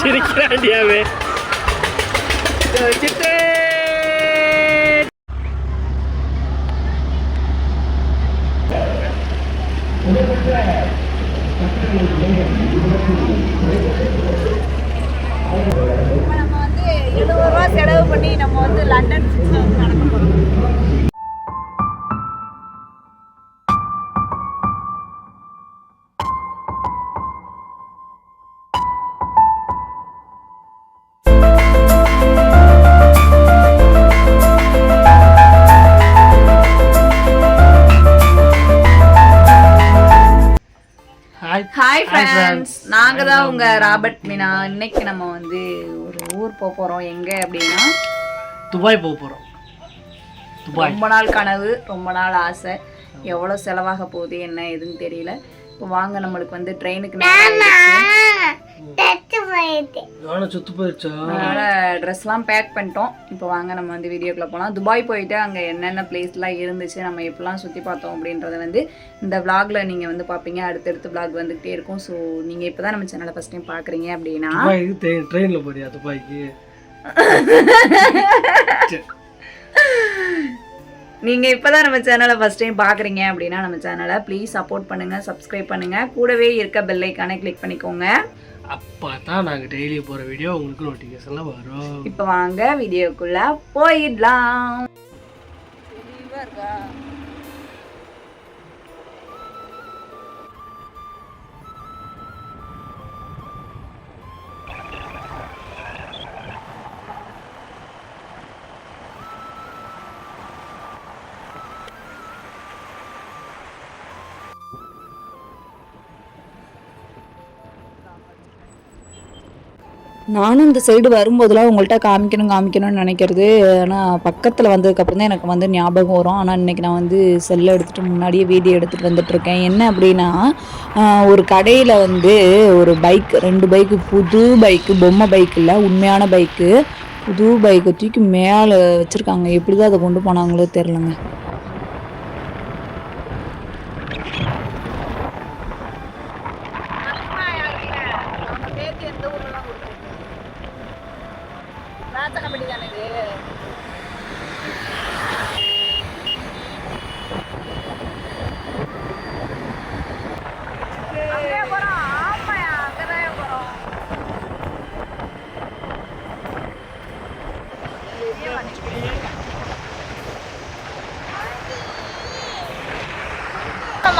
சிரிக்கிறாண்டியாவே சித்தே இப்போ hi. Friends நாங்கள் தான் உங்கள் ராபர்ட் மீனா. இன்னைக்கு நம்ம வந்து ஒரு ஊர் போக போகிறோம் எங்கே அப்படின்னா? துபாய் போக போகிறோம் துபாய். ரொம்ப நாள் கனவு ரொம்ப நாள் ஆசை. எவ்வளோ செலவாக போகுது என்ன எதுன்னு தெரியல. இப்போ வாங்க நம்மளுக்கு வந்து ட்ரெயினுக்கு நானும் சுத்து போயிடுச்சா அதனால ட்ரெஸ்லாம் பேக் பண்ணிட்டோம். இப்போ வாங்க நம்ம வந்து வீடியோக்குள்ள போகலாம் துபாய் போயிட்டு அங்கே என்னென்ன பிளேஸ்லாம் இருந்துச்சு நம்ம எப்படிலாம் சுற்றி பார்த்தோம் அப்படின்றத வந்து இந்த vlogல நீங்கள் வந்து பார்ப்பீங்க. அடுத்தடுத்து vlog வந்துகிட்டே இருக்கும். ஸோ நீங்கள் இப்போ தான் நம்ம சேனலை ஃபஸ்ட் டைம் பார்க்குறீங்க அப்படின்னா ட்ரெயினில் போறியா துபாய்க்கு? நீங்கள் இப்போ தான் நம்ம சேனலை ஃபஸ்ட் டைம் பார்க்குறீங்க அப்படின்னா நம்ம சேனலை ப்ளீஸ் சப்போர்ட் பண்ணுங்கள் சப்ஸ்கிரைப் பண்ணுங்கள் கூடவே இருக்க பெல் ஐக்கானை கிளிக் பண்ணிக்கோங்க. அப்போ தான் நாங்கள் டெய்லி போகிற வீடியோ உங்களுக்கு நோட்டிஃபிகேஷன்லாம் வரும். இப்போ வாங்க வீடியோக்குள்ளே போயிடலாம். நானும் இந்த சைடு வரும்போதெல்லாம் உங்கள்கிட்ட காமிக்கணும் காமிக்கணும்னு நினைக்கிறது. ஆனால் பக்கத்தில் வந்ததுக்கப்புறம் தான் எனக்கு வந்து ஞாபகம் வரும். ஆனால் இன்றைக்கி நான் வந்து செல்லை எடுத்துகிட்டு முன்னாடியே வீடியோ எடுத்துகிட்டு வந்துட்டுருக்கேன் என்ன அப்படின்னா ஒரு கடையில் வந்து ஒரு பைக் ரெண்டு பைக்கு புது பைக்கு பொம்மை பைக் இல்லை உண்மையான பைக்கு புது பைக்கை தூக்கி மேலே வச்சுருக்காங்க. எப்படி தான் அதை கொண்டு போனாங்களோ தெரிலங்க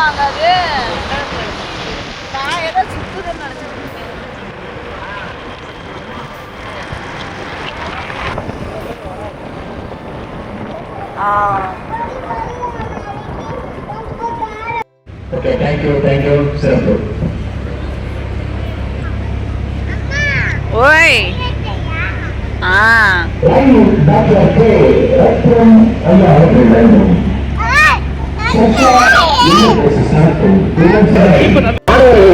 அது நான் ஏதோ சுத்துதுன்னு நினைச்சிட்டு ஓகே தேங்க்யூ தேங்க்யூ சிறப்பு ஓய். ஆ.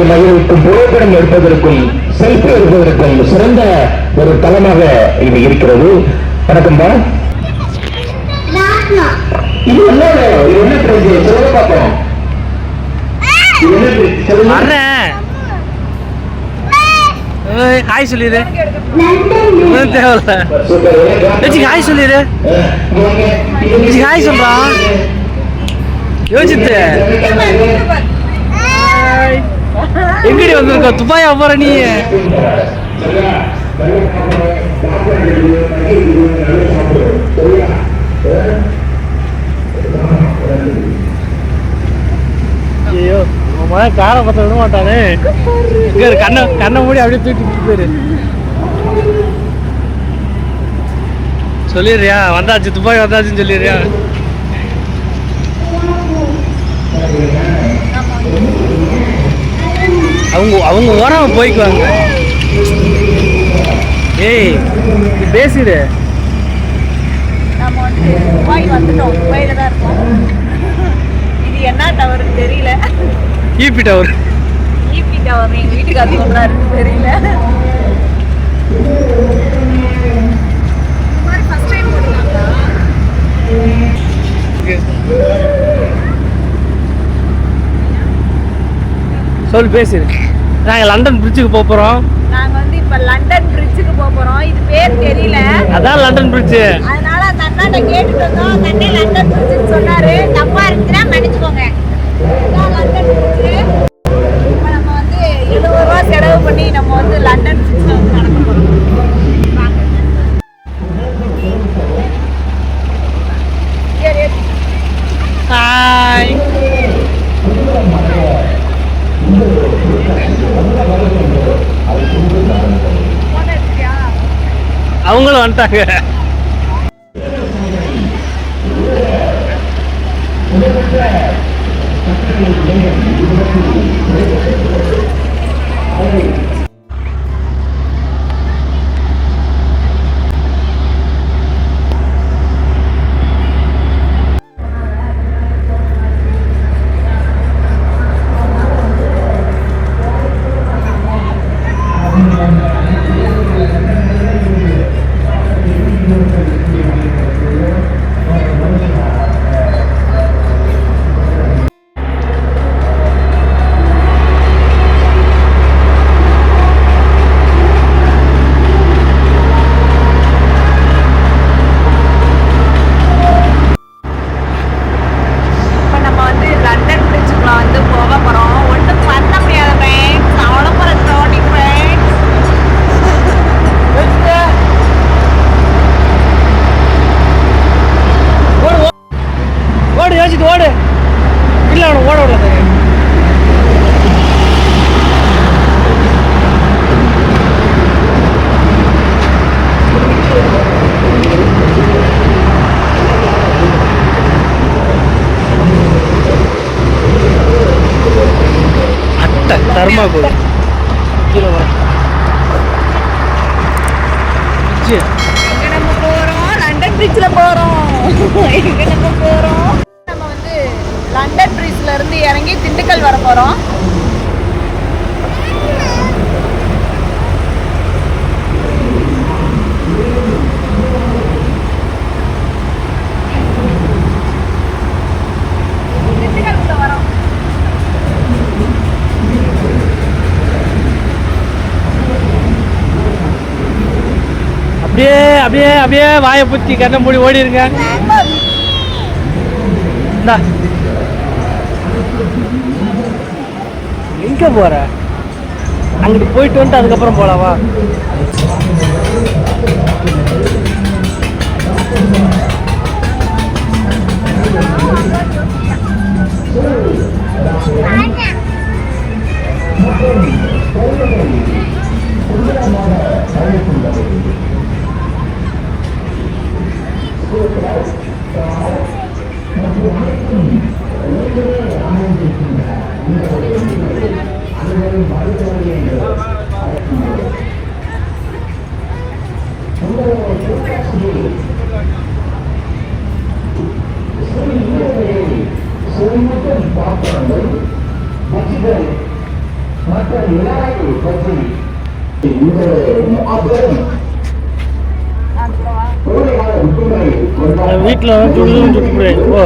மகிழ்வுக்கும் புகைப்படம் எடுப்பதற்கும் செல்ஃபி எடுப்பதற்கும் சிறந்த ஒரு தளமாக இது இருக்கிறது வணக்கம்பா இது என்ன இது என்ன பிரைஸ் சொல்லுங்க பார்ப்போம் ஹாய் சொல்லிடு தேவையில்ல ஹாய் சொல்லிடு ஹாய் சொல்றா யோசித்து. எங்கடி வந்திருக்க? துபாயா போற நீ? ஐயோ அவன் மகன் காரை விட மாட்டானே. கண்ணை கண்ணை மூடி அப்படியே தூக்கிட்டு போயிரு. சொல்லிடுறியா? வந்தாச்சு துபாய் வந்தாச்சுன்னு சொல்லிடுறியா? அவங்க அவங்க ஓரம் போய்க்குவாங்க. ஏய் பேசிடு. நம்ம வந்து துபாய் வந்துட்டோம். துபாயில தான் இருக்கோம். இது என்ன டவர்னு தெரியல. ஈபி டவர் ஈபி டவர் எங்க வீட்டுக்கு அது சொல்றாருன்னு தெரியல. ஃபர்ஸ்ட் டைம் போட்டுருக்காங்களா? சொல் பேசிடு நாங்கள் லண்டன் பிரிட்ஜுக்கு போக போகிறோம் நாங்க வந்து இப்ப லண்டன் பிரிட்ஜுக்கு போக போறோம். இது பேர் தெரியல. அதான் லண்டன் பிரிட்ஜு அதனால அந்த அண்ணாட்ட கேட்டுட்டு வந்தோம். அந்த அண்ணன் லண்டன் பிரிட்ஜுன்னு சொன்னாரு. தப்பா இருந்துச்சுன்னா மன்னிச்சுக்கோங்க. இதான் லண்டன் பிரிட்ஜு இப்போ நம்ம வந்து எழுபது ரூபா செலவு பண்ணி நம்ம வந்து லண்டன் பிரிட்ஜில் வந்து நடக்க போறோம் வாங்க. ஏறு, ஏறு. ஹாய் போட்டோ எடுத்தியா? அவங்களும் வந்துட்டாங்க. இப்போ இல்லை அவனை ஓட விடல அட்டை தர்மா கோல் கீழே வர நம்ம லண்டன் பிரிட்ஜ்ல போறோம். எங்க நம்ம இறங்கி திண்டுக்கல் வர வரோம். அப்படியே அப்படியே அப்படியே வாயை புத்தி கண்ணை மூடி ஓடி இருங்க இந்தா. எங்க போற அங்கிட்டு போயிட்டு வந்துட்டு அதுக்கப்புறம் போகலாமா வீட்டில் வந்து துடுதுன்னு ஓ.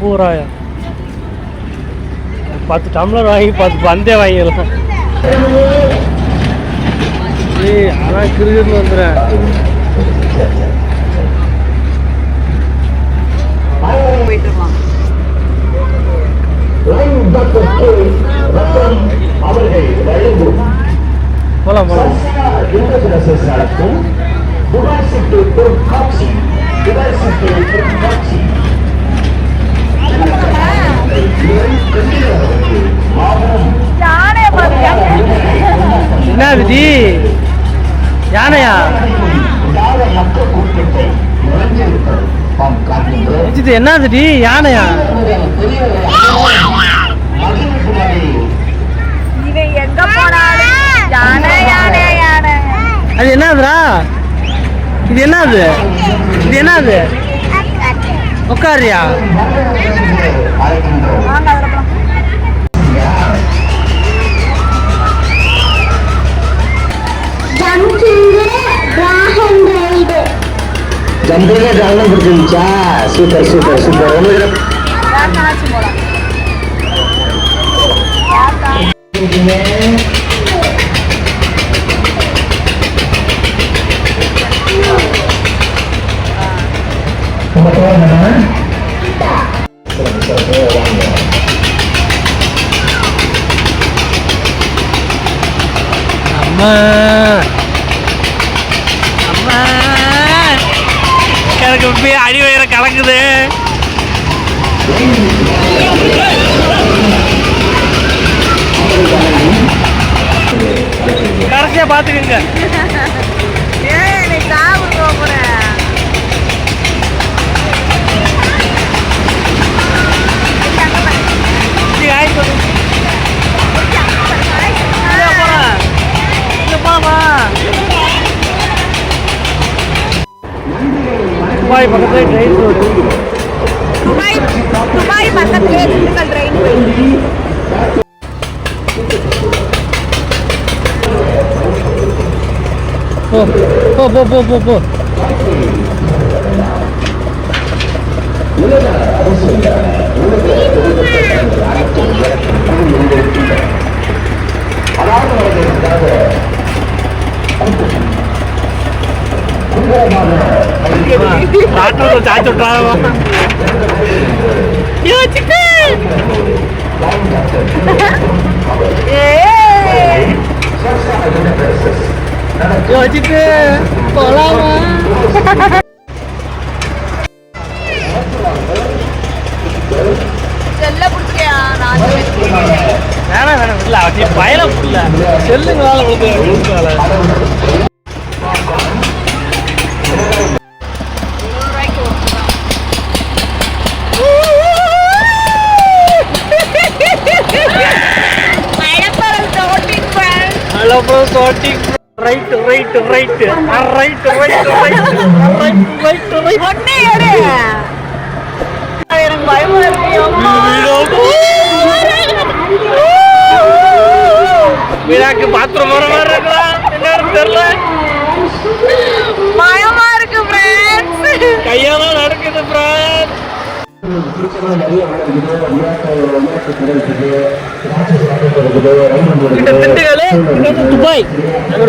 பூராயா. பத்து டம்ளர் வாங்கி பத்து பந்தே வாங்கிடலாம். ஏய் அதான் கிருகிருன்னு வந்துடுறேன் போயிட்டு அவர்கள் வழங்கும் நடக்கும் என்ன விதி யானையா? கூட்டத்தை இது என்னதுடி? யானையா? மகிழ்ச்சியாக இவன் எங்க போனாலும் யானை யானை யானை. அது என்னதுடா? இது என்னது? இது என்னது? உட்காரியா Jambulnya dalam berjenjang. Super, super, super. Ini kita. Kita cuma. Pembetulan mana? உண்மையாக அடி உயர கலக்குது கடைசியாக பார்த்துக்கங்க துபாய் பக்கத்துல ட்ரெயின் ரோடு துபாய் துபாய் பக்கத்துலேயே திண்டுக்கல் ட்ரெயின் போ போ போ போ போ போ. ஆட்டோவில் ఆటోలో చాయ్ చుట్టా యోచితే పొలామా bro shorting right right right right right right right ஒண்ணே எடு எனக்கு பயமா இருக்கு மீனாக்கு பாத்ரூம் வர மாதிரி இருக்கலாம் என்ன தெரியல பயமா இருக்கு ஃப்ரெண்ட்ஸ் கையெல்லாம் நடக்குது ஃப்ரெண்ட்ஸ் துபாய்.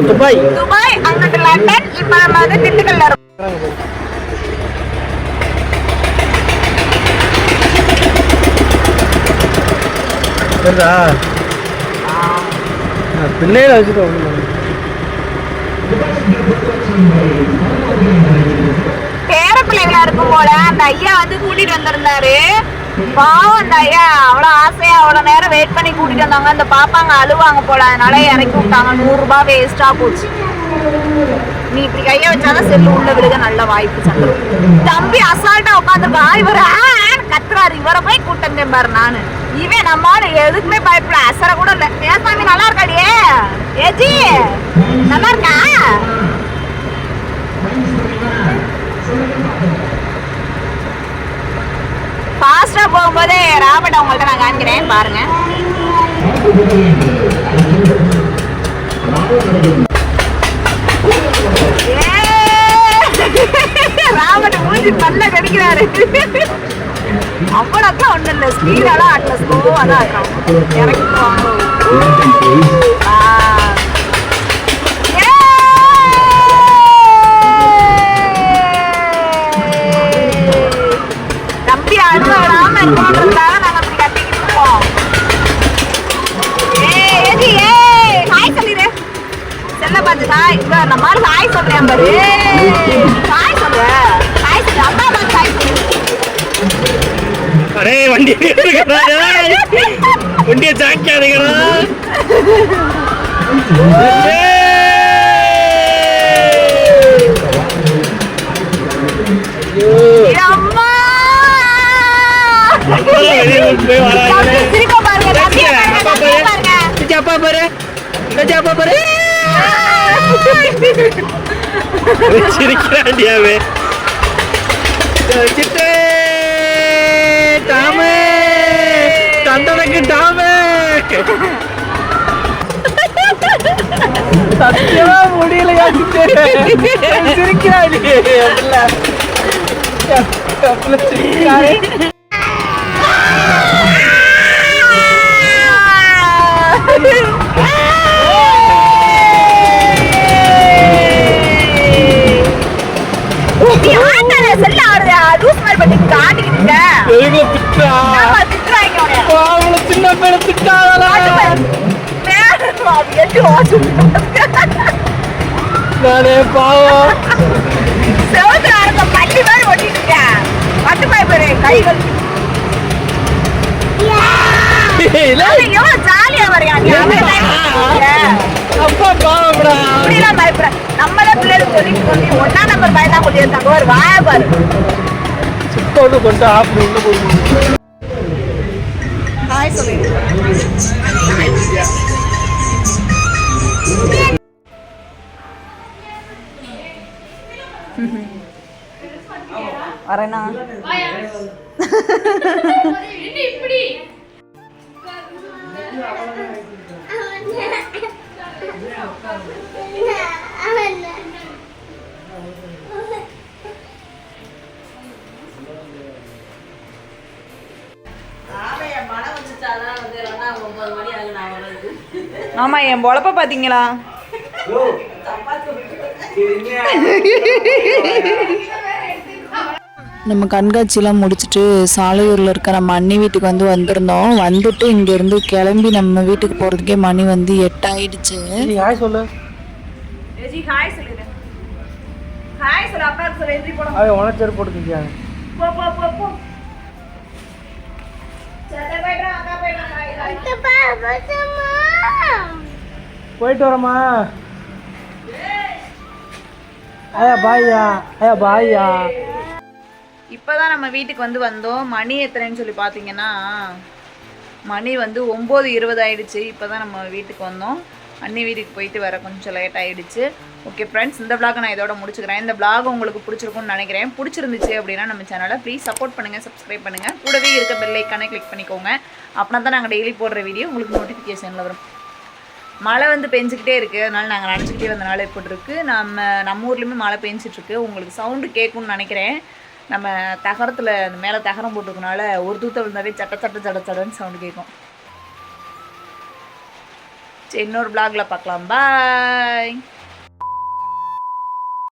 துபாய். துபாய் அங்கிட்டு லண்டன் இப்ப நம்ம வந்து திண்டுக்கல்ல இருக்கோம் சரிதா பிள்ளையில வச்சுட்டு ஒண்ணு பேர பிள்ளைகளா இருக்கும் போல அந்த ஐயா வந்து கூட்டிட்டு வந்திருந்தாரு. பாவம் அந்த ஐயா அவ்வளவு ஆசையா அவ்வளவு நேரம் வெயிட் பண்ணி கூட்டிட்டு வந்தாங்க அந்த பாப்பாங்க அழுவாங்க போல. அதனால இறக்கி விட்டாங்க. நூறு ரூபாய் வேஸ்டா போச்சு. நீ இப்படி கைய வச்சாதான் செல்லு உள்ள விழுக நல்ல வாய்ப்பு சந்திரம். தம்பி அசால்ட்டா உட்காந்து உட்காந்துருக்கா வர கத்துறாரு. இவரை போய் கூட்டம் பாரு நானு. இவன் நம்மால எதுக்குமே பயப்பட அசர கூட இல்ல. ஏன் சாமி நல்லா இருக்காடியே? ஏஜி நல்லா இருக்கா? ஃபாஸ்ட்டாக போகும்போது ராபர்ட் அவங்கள்ட்ட நான் காமிக்கிறேன் பாருங்க. ராபர்ட் மூஞ்சி பல்ல கடிக்கிறாரு. அவ்வளோதான் ஒன்றும் இல்லை. ஸ்பீடாலாம் ஆட்டல ஸ்லோவாக தான் இருக்கும் இறக்கி சொல்லிடு செல்ல பார்த்து ஹாய் நம்ம ஆளு ஹாய் சொல்றேன் பாரு ஹாய் சொல்ற ஹாய் சொல்லு அம்மா பார்த்து ஹாய் சொல்லு அடே வண்டி. வண்டியை ஜாக்கியாதீங்கடா இது அம்மா அப்பெல்லாம் வெளிய கொண்டு போய் வராங்களே. தம்பி சிரிக்க பாருங்க தம்பியை பாருங்க அப்பா பாரு. பாருங்க அப்பா பாரு. சிரிக்கிறாண்டியாவே சித்தே டாமே. தண்டனைக்கு டாமே. சத்தியமா முடியலையா சிரிக்கிறாடி சின்ன எட்டு ஓட்டு. நானே பாவம். செவுத்துல பள்ளி மாதிரி ஒட்டிட்டு இருக்க. பட்டு பாய் பாரு, கைகள். இல்ல, எவ்வளவு ஜாலியா வரையா நீ. அப்பா பாவம்டா. இப்படிலாம் பயப்படுற. நம்மளே பிள்ளைகளுக்கு சொல்லிட்டு சொல்லி நம்பர் பயந்தா கொண்டு இருந்தாங்க ஒரு வாய பாரு. சிக்கோடு கொண்டு ஆஃப் உள்ள போய் ஹாய் சொல்லிடு வரேனா? ஆமா என் பொழப்ப பாத்தீங்களா? நம்ம கண்காட்சியெலாம் முடிச்சுட்டு சாலையூரில் இருக்க நம்ம அண்ணி வீட்டுக்கு வந்து வந்திருந்தோம். வந்துட்டு இங்கேருந்து கிளம்பி நம்ம வீட்டுக்கு போகிறதுக்கே மணி வந்து எட்டாயிடுச்சு. ஹாய் சொல்லு. போயிட்டு வரமா ஐயா பாய்யா ஐயா பாய்யா. இப்போதான் நம்ம வீட்டுக்கு வந்து வந்தோம். மணி எத்தனைன்னு சொல்லி பார்த்தீங்கன்னா மணி வந்து ஒம்பது இருபது ஆயிடுச்சு. இப்போ தான் நம்ம வீட்டுக்கு வந்தோம். அண்ணி வீட்டுக்கு போயிட்டு வர கொஞ்சம் லேட் ஆயிடுச்சு. ஓகே ஃப்ரெண்ட்ஸ் இந்த vlog நான் இதோட முடிச்சுக்கிறேன். இந்த விளாக் உங்களுக்கு பிடிச்சிருக்கும்னு நினைக்கிறேன். பிடிச்சிருந்துச்சு அப்படின்னா நம்ம சேனலை ப்ளீஸ் சப்போர்ட் பண்ணுங்கள் சப்ஸ்கிரைப் பண்ணுங்கள் கூடவே இருக்க பெல்லைக்கானே கிளிக் பண்ணிக்கோங்க. அப்படின்னா தான் நாங்கள் டெய்லி போடுற வீடியோ உங்களுக்கு நோட்டிஃபிகேஷனில் வரும். மழை வந்து பெஞ்சிக்கிட்டே இருக்குது அதனால் நாங்கள் நினச்சிக்கிட்டே வந்தனால இப்படி நம்ம நம்ம ஊர்லேயுமே மழை பெஞ்சிட்ருக்கு. உங்களுக்கு சவுண்டு கேட்கும்னு நினைக்கிறேன். நம்ம தகரத்தில் மேலே தகரம் போட்டிருக்கனால ஒரு தூத்த விழுந்தாவே சட்ட சட்ட சட சடன்னு சவுண்டு கேட்கும். சரி இன்னொரு பிளாகில் பார்க்கலாம். பாய்